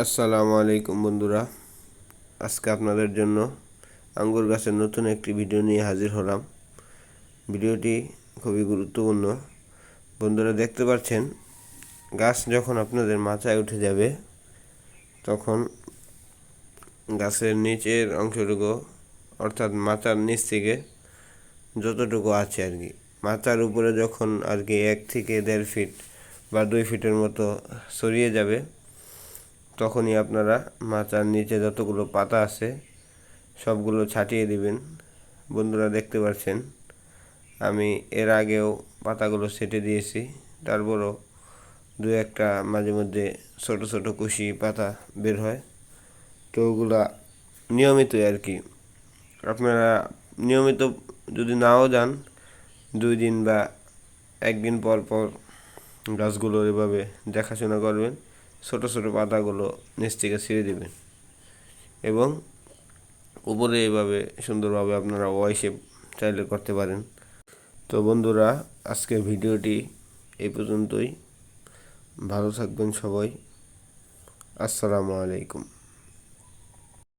আসসালামু আলাইকুম বন্ধুরা। আজকে আপনাদের জন্য আঙ্গুর গাছের নতুন একটি ভিডিও নিয়ে হাজির হলাম। ভিডিওটি খুবই গুরুত্বপূর্ণ। বন্ধুরা, দেখতে পাচ্ছেন, গাছ যখন আপনাদের মাথায় উঠে যাবে, তখন গাছের নিচের অংশটুকু, অর্থাৎ মাথার নিচ থেকে যতটুকু আছে আর কি, মাথার উপরে যখন আর কি এক থেকে দেড় ফিট বা দুই ফিটের মতো সরিয়ে যাবে তখনই আপনারা মাচার নিচে যতগুলো পাতা আছে, সবগুলো ছাটিয়ে দিবেন। বন্ধুরা দেখতে পাচ্ছেন, আমি এর আগেও পাতাগুলো সেটে দিয়েছি। তারপরও দু একটা মাঝে মধ্যে ছোট ছোট কুশি পাতা বের হয়। তো ওগুলা নিয়মিতই আর কি। আপনারা নিয়মিত যদি নাও যান, দুই দিন বা একদিন পর পর গাছগুলো এভাবে দেখাশোনা করবেন। ছোট ছোট পাতাগুলো নিচ থেকে ছিঁড়ে দেবেন। এবং উপরে এভাবে সুন্দরভাবে আপনারা ওয়াই শেপ চাইলে করতে পারেন। তো বন্ধুরা, আজকের ভিডিওটি এই পর্যন্তই। ভালো থাকবেন সবাই। আসসালামু আলাইকুম।